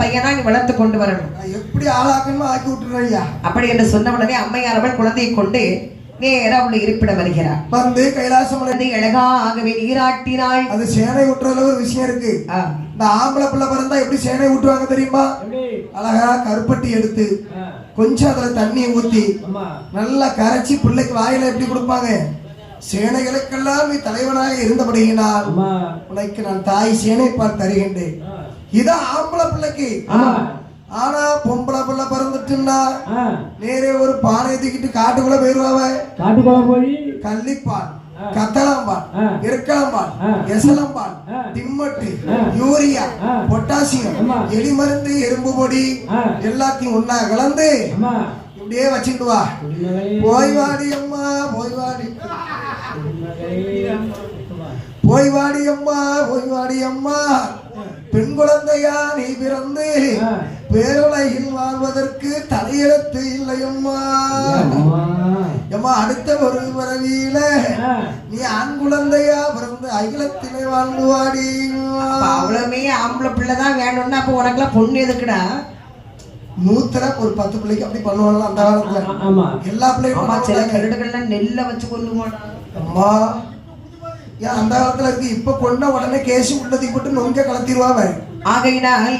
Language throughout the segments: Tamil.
பையனா நீ வளர்த்து கொண்டு வரணும். எப்படி ஆளாக்கணுமோ ஆக்கி விட்டுறேன் ஐயா அப்படி என்று சொன்ன உடனே அம்மையார் அவள் குழந்தையை கொண்டு நேரா அவள் இருப்பிடம் வருகிறார் வந்து குழந்தை அழகாகவே நீராட்டினாள். அது சேனை விட்டுறதுல ஒரு விஷயம் இருக்கு. இந்த ஆம்பளை பிள்ளை பிறந்தா எப்படி சேனை விட்டுவாங்க தெரியுமா? அழகா கருப்பட்டி எடுத்து கொஞ்சம் அதுல தண்ணியை ஊத்தி நல்லா கரைச்சி பிள்ளைக்கு வாயில எப்படி கொடுப்பாங்க? சேனைகளுக்கெல்லாம் நீ தலைவனாக இருந்தபடியினால் உனக்கு நான் தாய் சேனை பால் தருகின்றேன் இது ஆம்பளை பிள்ளைக்கு ஆனா பொம்பளை பிள்ளை பிறந்துட்டுன்னா நேரே ஒரு பானை தூக்கிட்டு காட்டுக்குள்ள போயிருவாவ காட்டுக்குள்ள போய். இருக்களம்பால் ஆ. எசலம்பால் ஆ. திம்மட்டு யூரியா. பொட்டாசியம். எலி மருந்து எறும்பு பொடி. எல்லாத்தையும் ஒண்ணா கலந்து இப்படியே வச்சுட்டு வா போய் வாடி அம்மா போய் வாடி. போய் வாடி அம்மா போய் வாடி அம்மா பெண் குழந்தையா நீ பிறந்து. பேருலகில் வாழ்வதற்கு தலையெழுத்து இல்லையம்மா அம்மா. அம்மா அடுத்த ஒரு பிறவியில. நீ ஆண் குழந்தையா பிறந்து அகிலத்திலே வாழ்ந்து வாடி அவ்வளவுமே ஆம்பளை பிள்ளைதான் வேணும்னா அப்ப உனக்கெல்லாம் பொண்ணு எதுக்குடா நூத்துல ஒரு பத்து பிள்ளைக்கு அப்படி பண்ணுவாங்க அந்த காலத்துல எல்லா. கருடுகள்லாம் நெல்லை வச்சு கொல்லுமாடா அம்மா ஏன் அந்த காலத்துல இருக்கு இப்ப கொண்ட உடனே கேசி உள்ளதை போட்டு நொங்க கலத்திடுவாங்க. ஆகையினால்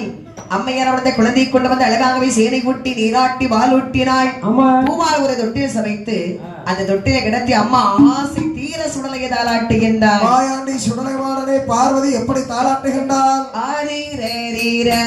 அம்மையார் அவளை குழந்தையை கொண்டு வந்து அழகாகவே சேனை கூட்டி நீராட்டி வால் ஊட்டினாள். அம்மா. பூவால் ஒரு தொட்டில் சமைத்து அந்த தொட்டிலை கிடத்தி அம்மா ஆசை தீர சுடலைய தாளாட்டுகின்றாள் மாயாண்டி சுடலைவாடனை பார்வதி எப்படி தாளாட்டுகின்றாள்? ஆரிரரிரரிரரோ.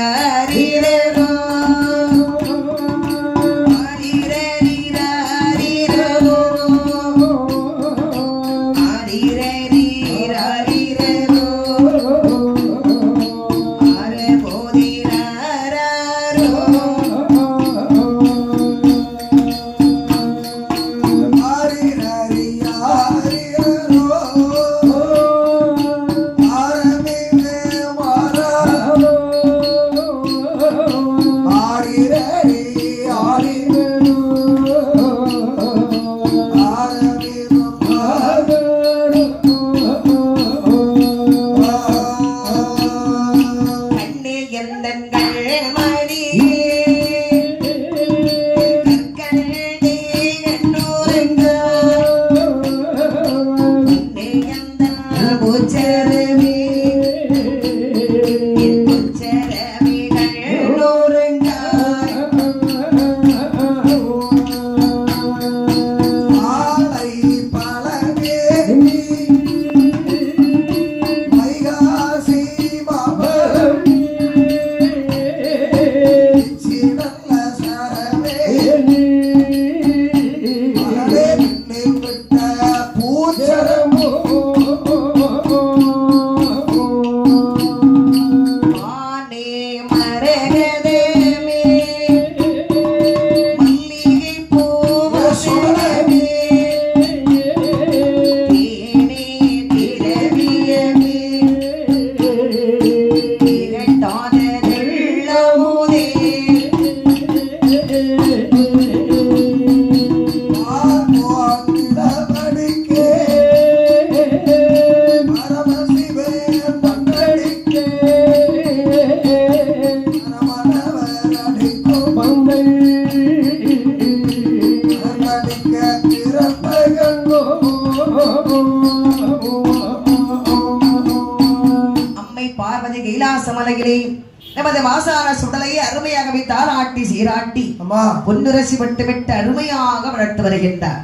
பொன்னுரசி விட்டு விட்டு அருமையாக வளர்த்து வருகின்றார்.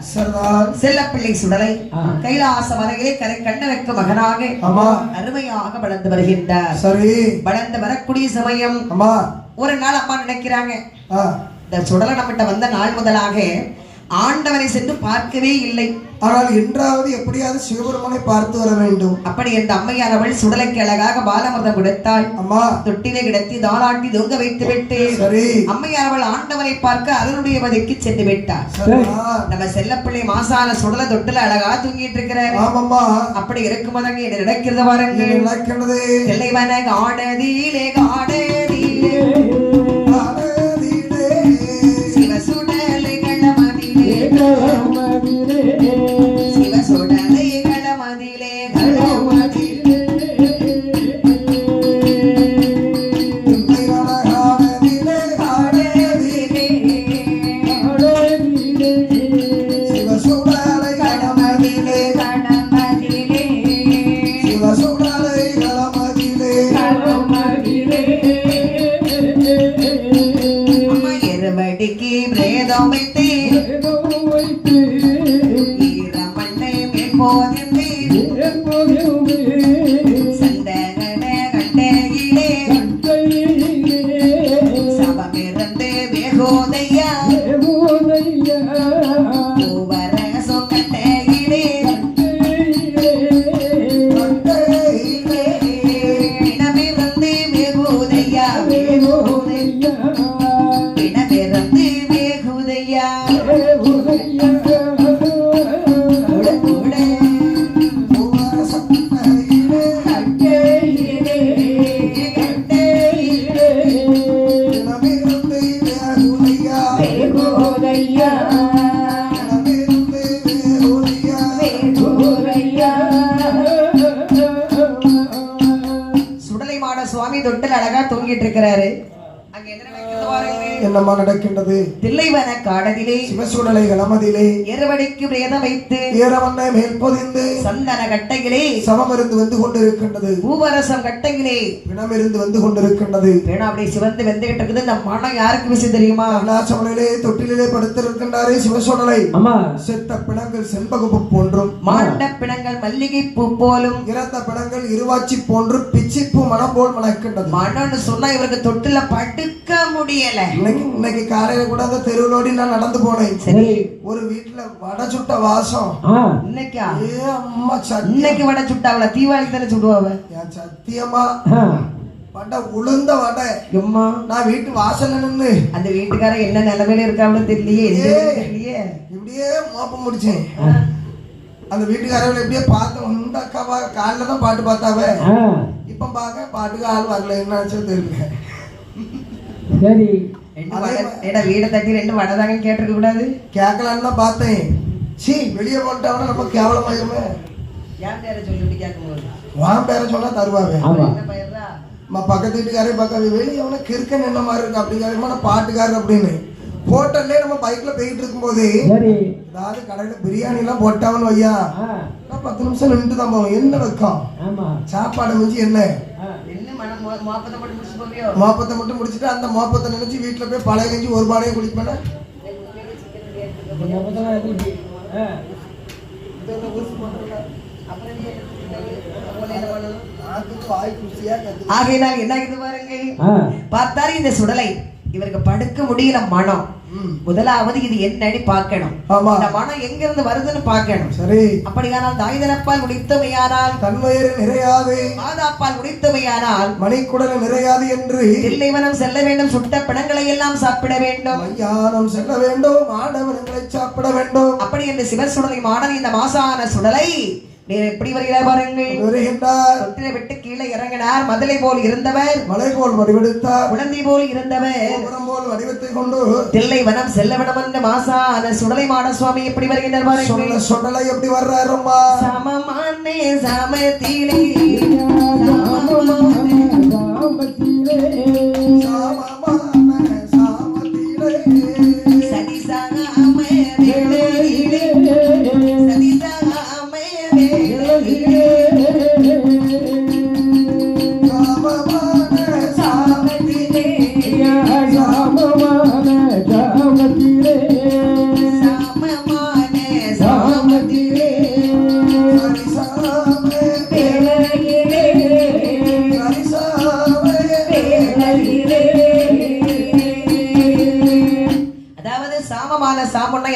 செல்லப்பிள்ளை சுடலை. கைலாச மலையிலே கரை கண்ணனுக்கு மகனாக அருமையாக வளர்ந்து வருகின்றார். சரி. வளர்ந்து வரக்கூடிய சமயம் அம்மா ஒரு நாள் அம்மா நினைக்கிறாங்க. இந்த சுடலை நம்மகிட்ட வந்த நாள் முதலாக ஆண்டவனை சென்று பார்க்கவே இல்லை. ஆனால் என்றாவது எப்படியாவது சிவபெருமானை பார்த்து வர வேண்டும். அப்படி என்ற அம்மையார் அவள் சுடலைக்கு அழகாக பாலமிர்தம் கொடுத்தாள். அம்மா. தொட்டிலை கிடத்தி தாளாட்டி தொங்க வைத்து விட்டு சரி. அம்மையார் அவள் ஆண்டவனை பார்க்க அருளுடைய வதைக்கு சென்று விட்டார் நம்ம செல்லப்பிள்ளை மாசான சுடல தொட்டில அழகா தூங்கிட்டு இருக்கிறாரு ஆமாம்மா. அப்படி இருக்கும்போது அங்க என்ன நடக்கிறது பாருங்க நடக்கிறது? தெல்லைவன காடதிலே காடதிலே ஈரமண்ணை மேற்போதில் கேட்டிருக்கிறாரு தூங்கிட்டு இருக்கிறாரு அங்க என்ன நடக்குது என்னம்மா நடக்கின்றது? தில்லைவன காடதிலே சிவசுடலை கணமதிலே எருவடிக்கு பிரேதம் வைத்து ஈரவண்ணை மேல் பொதிந்து சந்தன கட்டையிலே சமமிருந்து வந்து கொண்டிருக்கின்றது. பூவரசம் கட்டையிலே பிணமிருந்து வந்து கொண்டிருக்கின்றது. வேணா அப்படியே சிவந்து வெந்துகிட்டு இருக்குது. இந்த மனம் யாருக்கு விஷயம் தெரியுமா? கலாசமனிலே தொட்டிலே படுத்திருக்கின்றாரே சிவசுடலை அம்மா செத்த பிணங்கள் செண்பகப்பு போன்றும். மாண்ட பிணங்கள் மல்லிகை பூ போலும். இறந்த பிணங்கள் இருவாச்சி போன்று பிச்சிப்பூ மனம் போல் மணக்கின்றது. மனம்னு சொன்னா இவருக்கு தொட்டில படுக்க முடியல. இன்னைக்கு இன்னைக்கு காலையில கூட அந்த தெருவிலோடி நான் நடந்து போனேன். சரி. ஒரு வீட்டுல வடை சுட்ட வாசம். இன்னைக்கா? ஏ அம்மா இன்னைக்கு வடை சுட்டாவல தீபாவளி தானே சுடுவாவ? என் சத்தியமா? வடை உளுந்த வடை. எம்மா? நான் வீட்டு வாசல்ல நின்னு. அந்த வீட்டுக்காரன் என்ன நிலைமையில இருக்காவளோ தெரியலையே. இப்படியே மோப்பம் முடிச்சேன் அந்த வீட்டுக்காரர்கள் எப்படியே பார்த்தோம் அக்காவா காலில் தான் பாட்டு பார்த்தாவ? இப்ப பார்க்க பாட்டுக்கு ஆள் வரல. என்ன ஆச்சோ தெரியல. சரி. ஏடா வீடை. தட்டி ரெண்டு வடை தாங்க கேட்டிருக்க கூடாது? கேட்கலான்னு தான் பார்த்தேன். சீ வெளியே போட்டாவனா நம்ம கேவலமாயிருமே ஏன் பேரை சொல்லிட்டு கேட்கும்போது. வான் பேர சொன்னா நம்ம பக்கத்து வீட்டுக்காரே பார்க்க வெளியே அவனை கிறுக்கன் என்ன மாதிரி இருக்கு பாட்டுக்காரர் அப்படின்னு. ஹோட்டல்லே நம்ம பைக்ல போயிட்டு இருக்கும்போது ஏதாவது கடையில பிரியாணி எல்லாம் ஆ. நான் பத்து நிமிஷம் நின்று தான் போவோம் என்ன வைக்கம்? ஆமா. சாப்பாடு மிஞ்சி என்ன? மோப்பத்தை மட்டும் முடிச்சுட்டு அந்த மோப்பத்தை நினைச்சு வீட்டுல போய் பழைய கஞ்சி ஒரு பானையை குடிப்பேன்? இந்த ஞாபகத்தெல்லாம் எதுக்கு? ஆ வாய் குசியா கத்து ஆகையினால் என்ன இது பாருங்க பார்த்தாரு இந்த சுடலை. இவருக்கு படுக்க முடியல மனம். முதலாவது இது என்னன்னு பார்க்கணும். இந்த மனம் எங்க இருந்து வருதுன்னு பார்க்கணும். சரி. அப்படியானால் தாய்தனப்பால் முடித்தமையானால் தன்வயிறு நிறையாது. மாதாப்பால் முடித்தமையானால் மணிக்குடல் நிறையாது என்று. தில்லைவனம் செல்ல வேண்டும் சுட்ட பிணங்களை எல்லாம் சாப்பிட வேண்டும். மையானம் செல்ல வேண்டும் ஆடவர்களை சாப்பிட வேண்டும். அப்படி என்று சிவன் சுடலை மாடன் இந்த மாசான சுடலை நீர் எப்படி வருகிறார் பாருங்கள். வருகின்றார். தொட்டிலை விட்டு கீழே இறங்கினார். மதுளை போல் இருந்தவர். மலை போல் வடிவெடுத்தார். குழந்தை போல் இருந்தவர். போல் வடிவத்தை கொண்டு தில்லை வனம் செல்ல விடம் என்ற மாசான சுடலை மாட சுவாமி எப்படி வருகின்றார் பாருங்கள். சொன்னலை எப்படி வர்றாரும்மா சமமானே சமத்திலே. சாமமான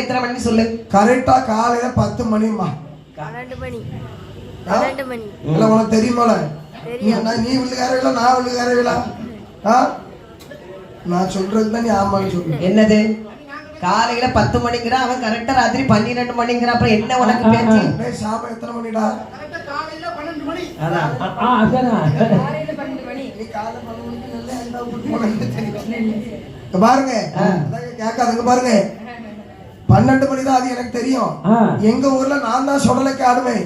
எத்தனை மணிக்கு சொல்லு? கரெக்டா காலையில பத்து மணிமா பன்னெண்டு மணி. பன்னெண்டு மணி. இல்ல உனக்கு தெரியுமால? நீ விழுகாரவில நான் விழுகாரவில ஆ? நான் சொல்றது தான் நீ ஆமான்னு சொல்லு. என்னது? காலையில பத்து மணிங்கிற அவன் கரெக்டா ராத்திரி பன்னிரெண்டு மணிங்கிற அப்புறம் என்ன உனக்கு பேச்சு? சாம எத்தனை மணிடா? பாருங்க. கேட்காதுங்க பாருங்க. பன்னெண்டு மணி தான் அது எனக்கு தெரியும். எங்க ஊர்ல நான் தான் சுடலைக்கு ஆடுவேன்.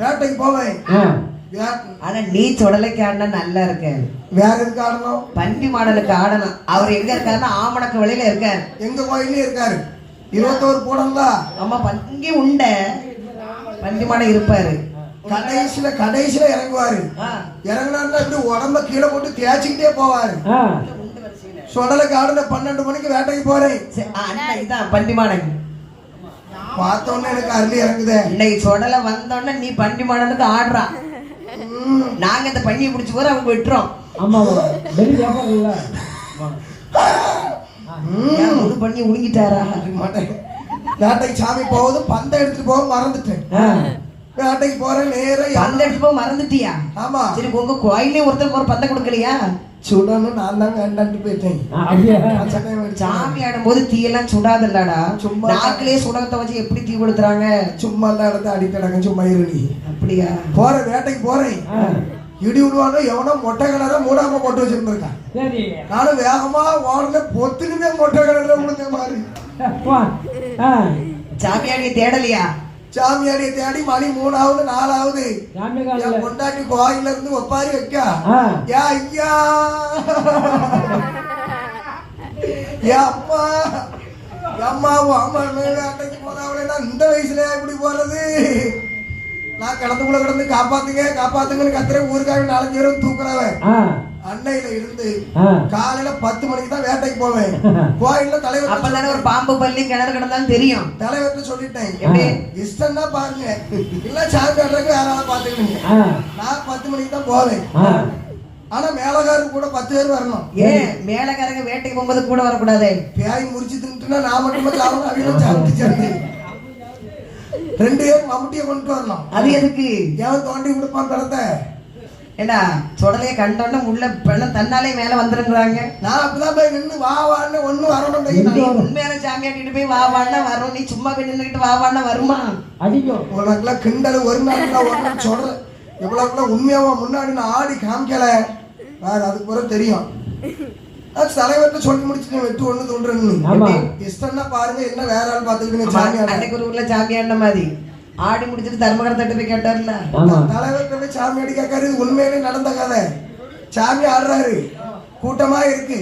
வேட்டைக்கு போவேன். ஆனா நீ சுடலைக்கு ஆடினா நல்லா இருக்க. வேற எதுக்கு ஆடணும்? பண்டி மாடலுக்கு ஆடணும். அவர் எங்க இருக்காருன்னா ஆமணக்கு வழியில இருக்காரு. எங்க கோயிலே இருக்காரு. இருபத்தோரு போடங்களா அம்மா பங்கி உண்ட. பண்டி மாடம் இருப்பாரு. கடைசியில கடைசியில இறங்குவாரு. இப்படி உடம்ப கீழே போட்டு தேய்ச்சிக்கிட்டே போவாரு. ஆ சுடலைக்கு ஆடுன பன்னெண்டு மணிக்கு வேட்டைக்கு போறேன். சரி, ஆ, அண்ணா, இதான் பண்டி மாடன் பார்த்த உடனே எனக்கு அருளி இறங்குதே. இன்னைக்கு சொடல வந்தோடனே நீ பண்டி மாடலுக்கு ஆடுறான் ம். நாங்க இந்த பையனை பிடிச்சி போற அவங்க விட்டுறோம். ஆமா கேட்பாங்கல்ல ஏன் முழு பண்ணி உழுங்கிட்டாரா மாட்டேன் வேட்டைக்கு சாமி போகுது பந்தை எடுத்துட்டு போக மறந்துட்டேன். வேட்டைக்கு போறேன் நேரம் பந்த எடுத்து போக மறந்துட்டியா? ஆமா. சரி உங்க கோயிலே ஒருத்தருக்கு ஒரு பந்தம் கொடுக்கலையா? சுடணும் நான் தான் கண்டாண்டு போயிட்டேன். அப்படியே? நான் சட்டையை வச்சு சாமி ஆடும்போது தீயெல்லாம் சுடாதல்லடா. சும்மா. நாக்கிலே சுடகத்தை வச்சு எப்படி தீ கொடுத்துறாங்க சும்மா எல்லாம் இடத்த அடிக்கடங்க சும்மா இரு நீ. அப்படியா? போறேன் வேட்டைக்கு போறேன். இடி விடுவானோ எவனோ மொட்டை கிணற மூடாம போட்டு வச்சிருந்திருக்கான். சரி. நானும் வேகமா ஓடுன பொத்துனுமே மொட்டை கிணறுல விழுந்த மாதிரி சாமியாடிய தேடலையா? சாமியாடிய தேடி மணி மூணாவது நாலாவது. என் பொண்டாட்டி கோயில்ல இருந்து ஒப்பாரி வைக்கா. ஐயா. யா அம்மா. அம்மா அம்மா வேட்டைக்கு போனவளே நான் இந்த வயசுல எப்படி போறது? நான் கிடந்துக்குள்ள கிடந்து காப்பாத்துங்க காப்பாத்துங்கன்னு கத்துறேன். ஊருக்காக நாலஞ்சு பேரும் தூக்குறவன் அன்னையில இருந்து காலையில பத்து மணிக்கு தான் வேட்டைக்கு போவேன். கோயில்ல தலைவர் அப்பதானே ஒரு பாம்பு பள்ளி கிணறு கிடந்தாலும் தெரியும். தலைவர்கிட்ட சொல்லிட்டேன். எப்படி? இஷ்டம்னா பாருங்க. இல்ல சாமி ஆடுறதுக்கு வேற ஆளை பாத்துக்கணுங்க. நான் பத்து மணிக்கு தான் போவேன். ஆனா மேலகாரர் கூட பத்து பேர் வரணும். ஏன் மேலக்காரங்க வேட்டைக்கு போகும்போது கூட வரக்கூடாது? பேய் முறிச்சு தின்ட்டுனா நான் மட்டுமே சாப்பிட அவங்க சாப்பிட்டு ரெண்டு பேரும் மம்முட்டியை கொண்டு வரணும். அது எதுக்கு? எவன் தோண்டி கொடுப்பான் பணத்தை ஏண்டா சுடலைய கண்டோன்னா உள்ள பெண்ணம் தன்னாலே மேல வந்துருங்கிறாங்க. நான் அப்பதான் போய் நின்று வா வான்னு ஒண்ணும் வர நீ மாட்டேங்கிறான் உண்மையான சாமியாட்டிட்டு போய் வா வான்னா வரும். நீ சும்மா போய் நின்னுக்கிட்டு வா வான்னா வருமா? அடிக்கும் உனக்குலாம் கிண்டல் ஒரு நாள் ஒரு நாள் சொல்றேன் இவ்வளவுக்குள்ள உண்மையாவா முன்னாடி நான் ஆடி காமிக்கல. வேற அதுக்கு பிறகு தெரியும். அது தலைவர்கிட்ட சொல்லி முடிச்சுட்டு வெட்டு ஒண்ணு தோன்றன்னு. இஷ்டம்னா பாருங்க என்ன வேற ஆள் பாத்துக்கிட்டு ஆமா, சாமி ஆட. அன்னைக்கு ஒரு ஊர்ல சாமியாடின மாதிரி. ஆடி முடிச்சிட்டு தர்மகர தட்டு போய் கேட்டார்ல. ஆமா. தலைவர்கிட்ட போய் சாமி அடி கேட்காரு. உண்மையிலே நடந்த கதை. சாமி ஆடுறாரு. கூட்டமா இருக்கு.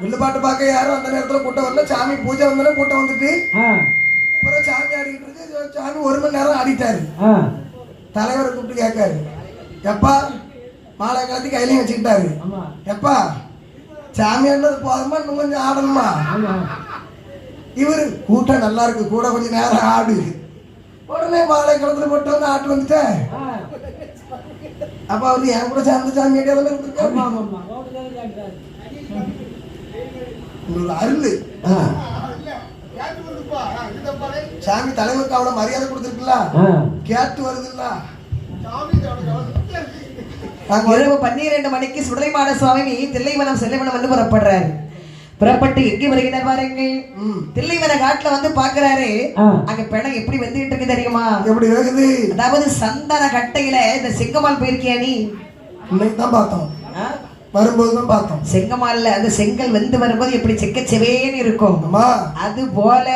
வில்லுப்பாட்டு பார்க்க யாரும் அந்த நேரத்துல கூட்டம் வரல. சாமி பூஜை வந்தோடனே கூட்டம் வந்துட்டு அப்புறம் சாமி ஆடிட்டு இருக்கு. சாமி ஒரு மணி நேரம் ஆடிட்டாரு. தலைவரை கூப்பிட்டு கேட்காரு. எப்பா மாலை கலத்தி கையிலையும் வச்சுக்கிட்டாரு. ஆமா. எப்பா சாமி ஆடினது போதுமா? இன்னும் கொஞ்சம் ஆடணுமா? இவரு கூட்டம் நல்லா இருக்கு. கூட கொஞ்சம் நேரம் ஆடு. உடனே மாலை கலத்துல போட்டு வந்து ஆட்டு வந்துட்டேன். அப்ப அவரு என் கூட சேர்ந்து சாமி இருந்திருக்காரு உங்களுக்கு அருள். சாமி தலைவருக்கு அவ்வளவு மரியாதை கொடுத்துருக்குல்ல? கேட்டு வருதுல்ல? இரவு பன்னிரண்டு மணிக்கு சுடலைமாட சுவாமி தில்லைவனம் செல்லைவனம் வந்து புறப்படுறாரு. புறப்பட்டு எங்கே வருகிறார் பாருங்க. தில்லைவன காட்டுல வந்து பாக்குறாரு. அங்க பிணம் எப்படி வந்துகிட்டு இருக்கு தெரியுமா? எப்படி வேகுது அதாவது சந்தன கட்டையில இந்த செங்கமால் போயிருக்கியா நீ? இன்னைக்கு தான் பார்த்தோம்? வரும்போது தான் பார்த்தோம். செங்கமால்ல அந்த செங்கல் வெந்து வரும்போது எப்படி செக்க செவேன்னு இருக்கும் அது போல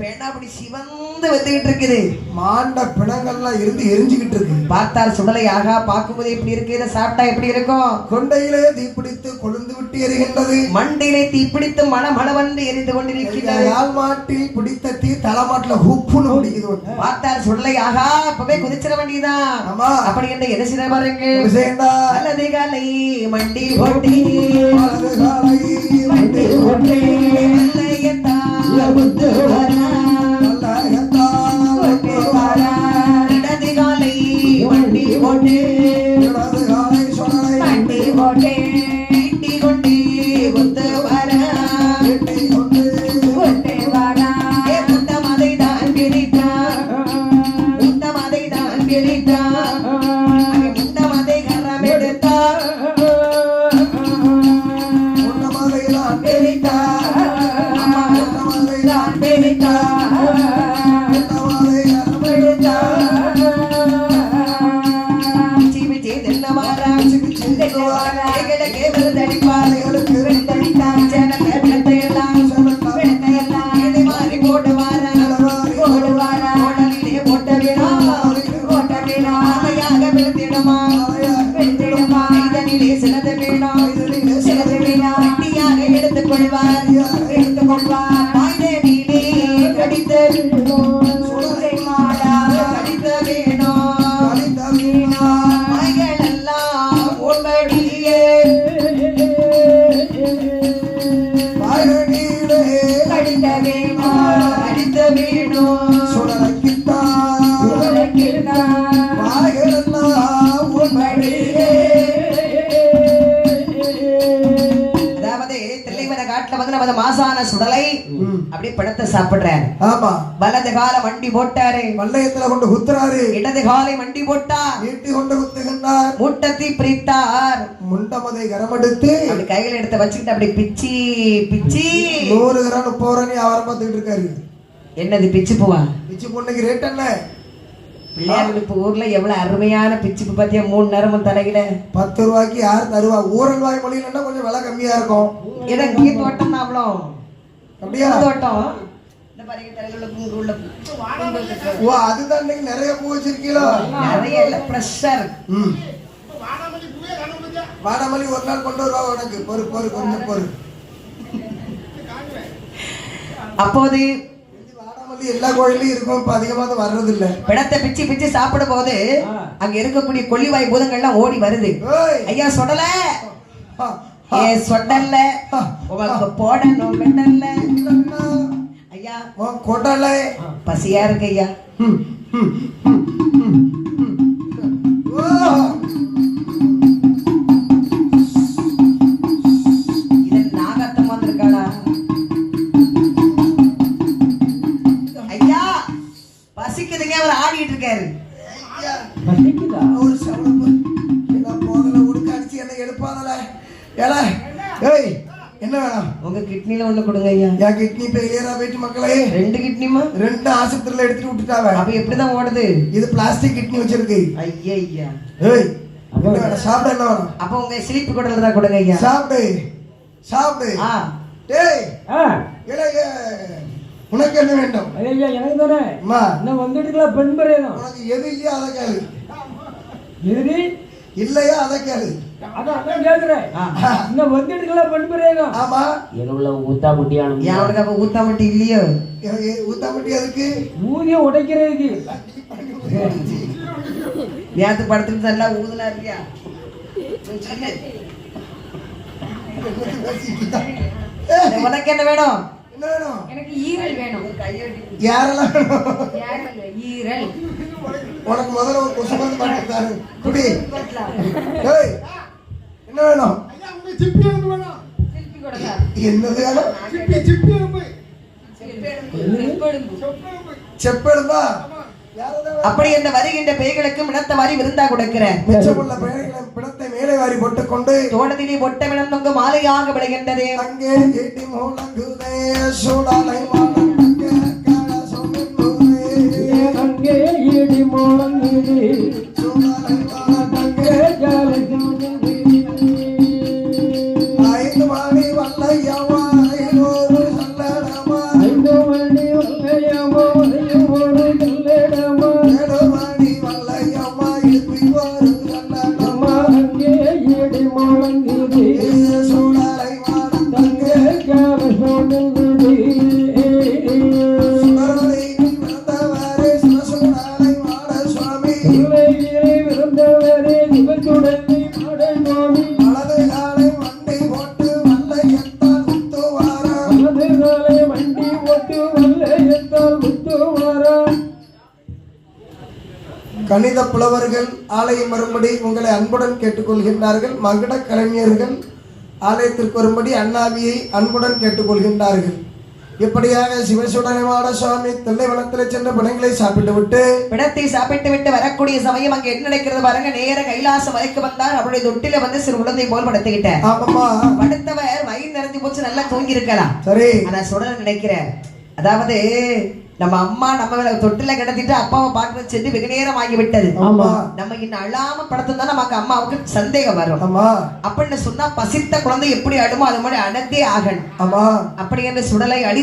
பெணம் அப்படி சிவந்து வந்துகிட்டு இருக்குது. மாண்ட பிணங்கள்லாம் இருந்து எரிஞ்சுக்கிட்டு இருக்கு. பார்த்தால் சுடலை ஆகா பார்க்கும்போது எப்படி இருக்கு? இதை சாப்பிட்டா எப்படி இருக்கும்? கொண்டையிலே தீப்பிடித்து கொழுந்து விட்டு எரிகின்றது. மண்டையிலே தீப்பிடித்து மணமளவென்று எரிந்து கொண்டிருக்கிறது யாழ் மாட்டில் பிடித்த தீ தலைமாட்டுல ஹுப்புன்னு பிடிக்குது. பார்த்தால் சுடலை ஆகா இப்பவே குதிச்சிட வேண்டியதான் ஆமா. அப்படி என்று என்ன செய்ய பாருங்க? அல்லது காலை மண்டி போட்டி மண்டி போட்டி நல்லையத்தான் அப்படியே படத்தை சாப்பிடுறாரு. ஆமா. வலது கால வண்டி போட்டாரு. வல்லயத்துல கொண்டு குத்துறாரு. இடது காலை வண்டி போட்டார் நீட்டி கொண்டு குத்துகின்றார். மூட்டத்தை பிரித்தார். முண்டமதை கரமெடுத்து அப்படி கையில எடுத்து வச்சுக்கிட்டு அப்படி பிச்சி பிச்சி. நூறு கிராம் முப்பது அவரை பார்த்துக்கிட்டு இருக்காரு. என்னது பிச்சு பூவா? பிச்சு பொண்ணுக்கு ரேட் என்ன? பிள்ளையார் இப்ப ஊர்ல எவ்வளவு அருமையான பிச்சு பூ பாத்தியா? மூணு நேரமும் தலையில. பத்து ரூபாய்க்கு யார் தருவா? ஊரல் வாய் மொழியிலன்னா கொஞ்சம் விலை கம்மியா இருக்கும். இங்கே தோட்டம் தான் அவ்வளோ. அப்படியா? தோட்டம் இந்த பாருங்க தலையில உள்ள பூ உள்ள பூ. ஓ அதுதான் இன்னைக்கு நிறைய பூ வச்சிருக்கீங்களோ? நிறைய இல்ல ஃப்ரெஷ்ஷா இருக்கு ம் வாடாமல்லி ஒரு நாள் கொண்டு வருவா உனக்கு. பொறு பொறு கொஞ்சம் பொறு. அப்போது வாடாமல்லி எல்லா கோயிலையும் இருக்கும். இப்ப அதிகமா அது வர்றது இல்ல பிடத்தை பிச்சு பிச்சு சாப்பிடும் போது அங்க இருக்கக்கூடிய கொல்லிவாய் பூதங்கள்லாம் ஓடி வருது. ஐயா சொடல. ஏ சொடல்ல உங்களுக்கு போடணும் இல்லைன்னா, ஐயா. கொடலை பசியா இருக்கு ஐயா. என் கிட்னி ஃபெயிலியரா போயிட்டு மக்களே. ரெண்டு கிட்னிமா ரெண்டு ஆஸ்பத்திரியில எடுத்துட்டு விட்டுட்டாவ அப்ப எப்படிதான் ஓடுது? இது பிளாஸ்டிக் கிட்னி வச்சிருக்கு. ஐயா ஐயா ஏய் சாப்பிட என்ன வேணும் அப்ப உங்க சிலிப்பு குடல் தான் கொடுங்க ஐயா. சாப்பிடு. சாப்பிடு. ஆ. டேய் ஆ. இளைய உனக்கு என்ன வேண்டும்? ஐயா எனக்கு தானே? அம்மா. இன்னும் வந்துட்டுல பெண் பிரேதம் உனக்கு எது இல்லையா அதை கேளு. எதிரி இல்லையா அதை கேளு. ஊத்தாமட்டி இல்லையோ? ஊத்தாமட்டி அதுக்கு ஊதியம் உடைக்கிறதுக்கு. நேத்து படத்துக்கு நல்லா ஊதுனா இருக்கியா உனக்கு என்ன வேணும்? என்ன வேணும்? எனக்கு ஈரல் வேணும். யாரெல்லாம் வேணும்? ஈரல். உனக்கு முதல்ல ஒரு கொசு மருந்து பாட்டு தாரு குடி. ஏய் என்ன வேணும்? கொடுங்க. என்னது அப்படி என்ன வருகின்ற பேய்களுக்கு மினத்த மாதிரி விருந்தா கொடுக்கிறேன் மிச்சமுள்ள பெயர்களை பிணத்தை மேலே வாரி போட்டுக்கொண்டு தோட்டத்திலே பொட்ட தொங்கு மாலையாக விளைகின்றது. அங்கே ஏட்டி மூலங்குதே சூடாலை அங்கே. புலவர்கள் ஆலயம் வரும்படி உங்களை அன்புடன் கேட்டுக்கொள்கின்றார்கள். மகுட கலைஞர்கள் ஆலயத்திற்கு வரும்படி அண்ணாவியை அன்புடன் கேட்டுக்கொள்கின்றார்கள். இப்படியாக சிவசுடனமாட சுவாமி தில்லைவனத்தில் சென்ற பிணங்களை சாப்பிட்டு விட்டு பிணத்தை சாப்பிட்டு விட்டு வரக்கூடிய சமயம் அங்க என்ன நடக்கிறது பாருங்க நேர கைலாசம் வரைக்கும் வந்தார். அவருடைய தொட்டில வந்து சிறு குழந்தை போல் படுத்துக்கிட்டார். ஆமாம்மா. படுத்தவர் வயிறு நிறைஞ்சு போச்சு நல்லா தூங்கி இருக்கலாம் சரி. ஆனா சுடல நினைக்கிறேன். அதாவது நம்ம அம்மா நம்ம தொட்டில கிடத்திட்டு அப்பாவை பார்க்கறது சென்று வெகு நேரம் ஆகிவிட்டது. ஆமா. நம்ம இன்னும் அழாம படுத்திருந்தா நமக்கு அம்மாவுக்கு சந்தேகம் வரும். ஆமா. அப்படின்னு சொன்னா பசித்த குழந்தை எப்படி அழுமோ அது மாதிரி அடத்தே ஆகணும். ஆமா. அப்படி என்று சுடலை அடி